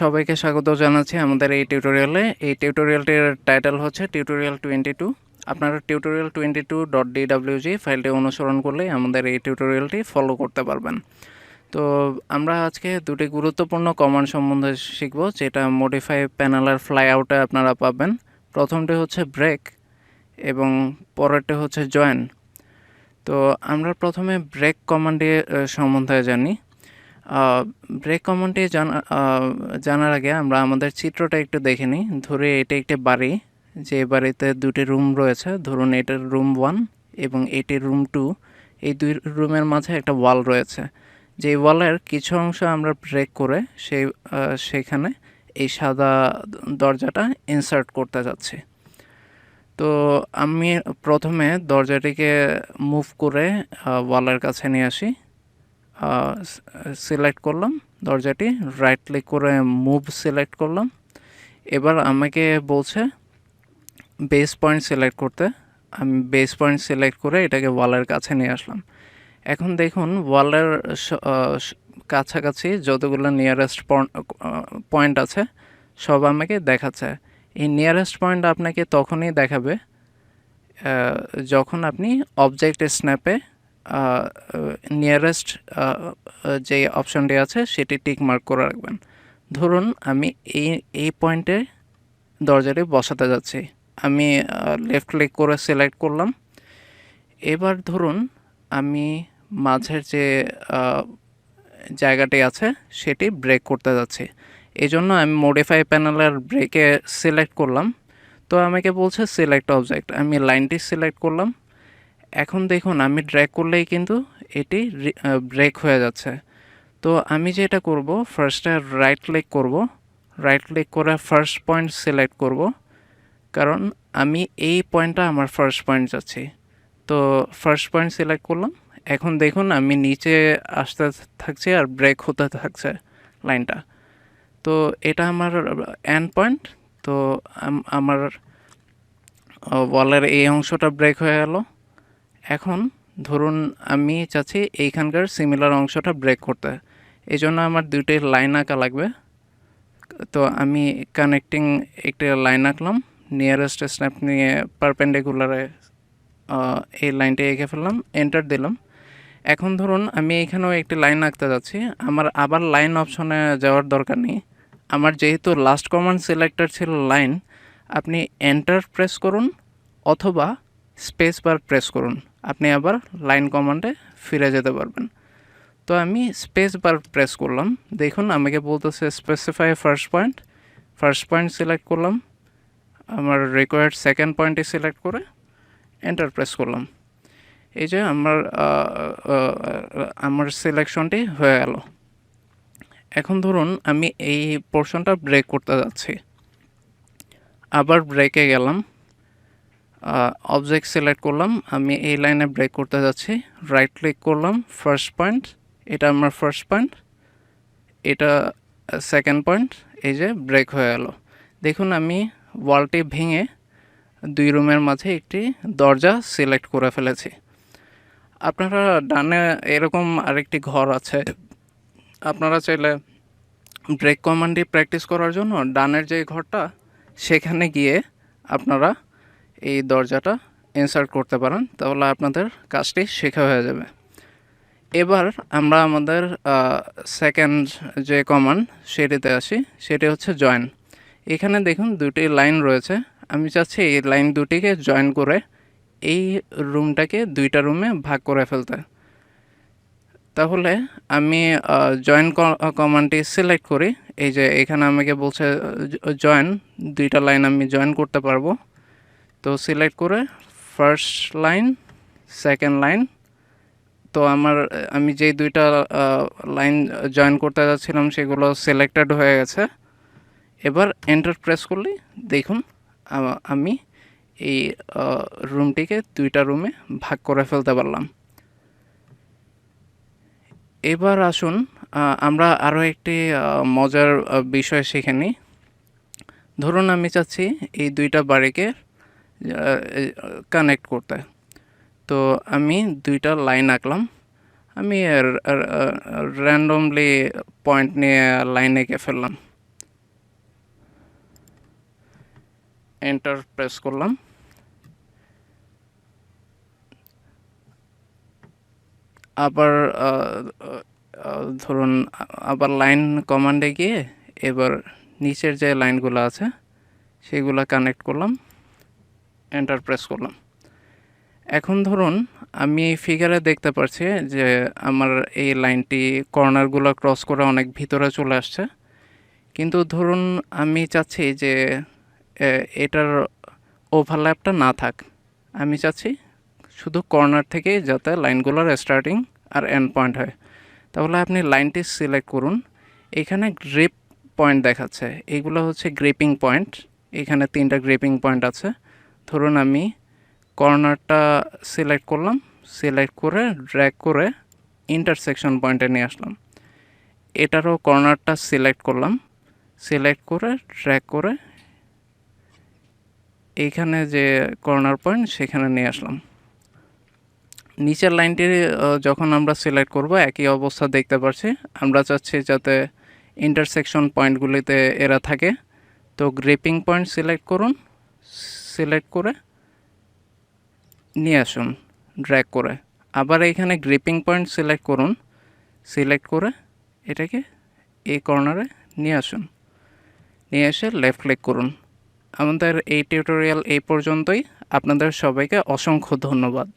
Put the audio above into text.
সবাইকে স্বাগত জানাচ্ছি আমাদের এই টিউটোরিয়ালে এই টিউটোরিয়ালটির টাইটেল হচ্ছে টিউটোরিয়াল টোয়েন্টি টু আপনারা tutorial twenty two dot DWG ফাইলটি অনুসরণ করলেই আমাদের এই টিউটোরিয়ালটি ফলো করতে পারবেন। তো আমরা আজকে দুটি গুরুত্বপূর্ণ কমান্ড সম্বন্ধে শিখব, যেটা মডিফাই প্যানেলের ফ্লাই আউটে আপনারা পাবেন। প্রথমটি হচ্ছে ব্রেক এবং পরেরটি হচ্ছে জয়েন তো আমরা প্রথমে ব্রেক কমান্ডে সম্বন্ধে জানি। ব্রেক কমান্ডটি জানা জানার আগে আমরা আমাদের চিত্রটা একটু দেখে নিই। ধরে এটা একটি বাড়ি, যে বাড়িতে দুটি রুম রয়েছে। ধরুন এটার রুম ওয়ান এবং এটির রুম টু এই দুই রুমের মাঝে একটা ওয়াল রয়েছে। যে ওয়ালের কিছু অংশ আমরা ব্রেক করে সেই সেখানে এই সাদা দরজাটা ইনসার্ট করতে যাচ্ছি। তো আমি প্রথমে দরজাটিকে মুভ করে ওয়ালের কাছে নিয়ে আসি। সিলেক্ট করলাম, দরজাটি রাইট ক্লিক করে মুভ সিলেক্ট করলাম। এবার আমাকে বলছে বেস পয়েন্ট সিলেক্ট করতে। আমি বেস পয়েন্ট সিলেক্ট করে এটাকে ওয়ালের কাছে নিয়ে আসলাম। এখন দেখুন ওয়ালের কাছাকাছি যতগুলো নিয়ারেস্ট পয়েন্ট আছে, সব আমাকে দেখাচ্ছে। এই নিয়ারেস্ট পয়েন্ট আপনাকে তখনই দেখাবে যখন আপনি অবজেক্ট স্ন্যাপে নিয়ারেস্ট যে অপশনটি আছে, সেটি টিক মার্ক করে রাখবেন। ধরুন, আমি এই এই পয়েন্টে দরজাটি বসাতে যাচ্ছি। আমি লেফট ক্লিক করে সিলেক্ট করলাম। এবার ধরুন, আমি মাঝের যে জায়গাটি আছে, সেটি ব্রেক করতে যাচ্ছি। এই জন্য আমি মডিফাই প্যানেলের ব্রেকে সিলেক্ট করলাম। তো আমাকে বলছে সিলেক্ট অবজেক্ট আমি লাইনটি সিলেক্ট করলাম। এখন দেখুন, আমি ড্র্যাগ করলেই কিন্তু এটি ব্রেক হয়ে যাচ্ছে। তো আমি যেটা করব ফার্স্টে রাইট ক্লিক করব। রাইট ক্লিক করে ফার্স্ট পয়েন্ট সিলেক্ট করব। কারণ আমি এই পয়েন্টটা আমার ফার্স্ট পয়েন্ট যাচ্ছি। তো ফার্স্ট পয়েন্ট সিলেক্ট করলাম। এখন দেখুন, আমি নিচে আসতে থাকছি আর ব্রেক হতে থাকছে লাইনটা। তো এটা আমার এন্ড পয়েন্ট তো আমার ওয়ালের এই অংশটা ব্রেক হয়ে গেল। এখন ধরুন আমি চাচ্ছি এইখানকার সিমিলার অংশটা ব্রেক করতে। এই জন্য আমার দুইটি লাইন আঁকা লাগবে। তো আমি কানেক্টিং একটি লাইন আঁকলাম নিয়ারেস্ট স্ন্যাপ নিয়ে পারপেন্ডিকুলারে এই লাইনটি এঁকে ফেললাম এন্টার দিলাম। এখন ধরুন আমি এখানেও একটি লাইন আঁকতে যাচ্ছি, আমার আবার লাইন অপশনে যাওয়ার দরকার নেই। আমার যেহেতু লাস্ট কমান্ড সিলেক্টর ছিল লাইন আপনি এন্টার প্রেস করুন অথবা স্পেস বার প্রেস করুন। আপনি আবার লাইন কমান্ডে ফিরে যেতে পারবেন। তো আমি স্পেস বার প্রেস করলাম। দেখুন, আমাকে বলতেছে specify first point first point select করলাম। আমার রিকোয়ার্ড সেকেন্ড পয়েন্টে সিলেক্ট করে এন্টার প্রেস করলাম। এই যে আমার আমার সিলেকশনটি হয়ে গেল। এখন ধরুন, আমি এই পোর্শনটা ব্রেক করতে যাচ্ছি। আবার ব্রেকে গেলাম। অবজেক্ট সিলেক্ট করলাম, আমি এই লাইনে ব্রেক করতে যাচ্ছি রাইট ক্লিক করলাম ফার্স্ট পয়েন্ট এটা আমার ফার্স্ট পয়েন্ট এটা সেকেন্ড পয়েন্ট এই যে ব্রেক হয়ে গেল। দেখুন, আমি ওয়ালটি ভেঙে দুই রুমের মাঝে একটি দরজা সিলেক্ট করে ফেলেছি। আপনারা ডানে এরকম আরেকটি ঘর আছে, আপনারা চাইলে ব্রেক কমান্ডি প্র্যাকটিস করার জন্য ডানের যে ঘরটা, সেখানে গিয়ে আপনারা এই দরজাটা ইনসার্ট করতে পারেন, তাহলে আপনাদের কাজটি শেখা হয়ে যাবে। এবার আমরা আমাদের সেকেন্ড যে কমান্ড সেটিতে আসি, সেটি হচ্ছে জয়েন এখানে দেখুন দুটি লাইন রয়েছে। আমি চাচ্ছি এই লাইন দুটিকে জয়েন করে এই রুমটাকে দুইটা রুমে ভাগ করে ফেলতে। তাহলে আমি জয়েন কমান্ডটি সিলেক্ট করি। এই যে এখানে আমাকে বলছে জয়েন দুইটা লাইন আমি জয়েন করতে পারব। তো সিলেক্ট করে ফার্স্ট লাইন সেকেন্ড লাইন তো আমার, আমি যেই দুইটা লাইন জয়েন করতে যাচ্ছিলাম সেগুলো সিলেক্টেড হয়ে গেছে। এবার এন্টার প্রেস করলেই দেখুন, আমি এই রুমটিকে দুইটা রুমে ভাগ করে ফেলতে পারলাম। এবার আসুন আমরা আরও একটি মজার বিষয় শিখে নিই। ধরুন আমি চাচ্ছি এই দুইটা বাড়িকে কানেক্ট করতে। তো আমি দুইটা লাইন আঁকলাম। আমি র্যান্ডমলি পয়েন্ট নিয়ে লাইন এঁকে ফেললাম। এন্টার প্রেস করলাম। আবার ধরুন, আবার লাইন কমান্ডে গিয়ে এবার নিচের যে লাইনগুলো আছে, সেগুলো কানেক্ট করলাম। এন্টার প্রেস করলাম। এখন ধরুন, আমি এই ফিগারে দেখতে পাচ্ছি যে আমার এই লাইনটি কর্নারগুলো ক্রস করে অনেক ভিতরে চলে আসছে। কিন্তু ধরুন, আমি চাচ্ছি যে এটার ওভারল্যাপটা না থাক। আমি চাচ্ছি শুধু কর্নার থেকেই যাতে লাইনগুলোর স্টার্টিং আর এন্ড পয়েন্ট হয়। তাহলে আপনি লাইনটি সিলেক্ট করুন। এখানে গ্রিপ পয়েন্ট দেখাচ্ছে। এইগুলো হচ্ছে গ্রিপিং পয়েন্ট এখানে তিনটা গ্রিপিং পয়েন্ট আছে। ধরুন আমি কর্নারটা সিলেক্ট করলাম সিলেক্ট করে ড্র্যাগ করে ইন্টারসেকশন পয়েন্টে নিয়ে আসলাম। এটারও কর্নারটা সিলেক্ট করলাম সিলেক্ট করে ড্র্যাগ করে এইখানে যে কর্নার পয়েন্ট সেখানে নিয়ে আসলাম। নিচের লাইনটি যখন আমরা সিলেক্ট করব, একই অবস্থা দেখতে পাচ্ছি আমরা চাচ্ছি যাতে ইন্টারসেকশন পয়েন্টগুলিতে এরা থাকে। তো গ্রিপিং পয়েন্ট সিলেক্ট করুন সিলেক্ট করে নিয়ে আসুন ড্র্যাগ করে। আবার এখানে গ্রিপিং পয়েন্ট সিলেক্ট করুন সিলেক্ট করে এটাকে এই কর্নারে নিয়ে আসুন। নিয়ে এসে লেফট ক্লিক করুন। আমাদের এই টিউটোরিয়াল এই পর্যন্তই। আপনাদের সবাইকে অসংখ্য ধন্যবাদ।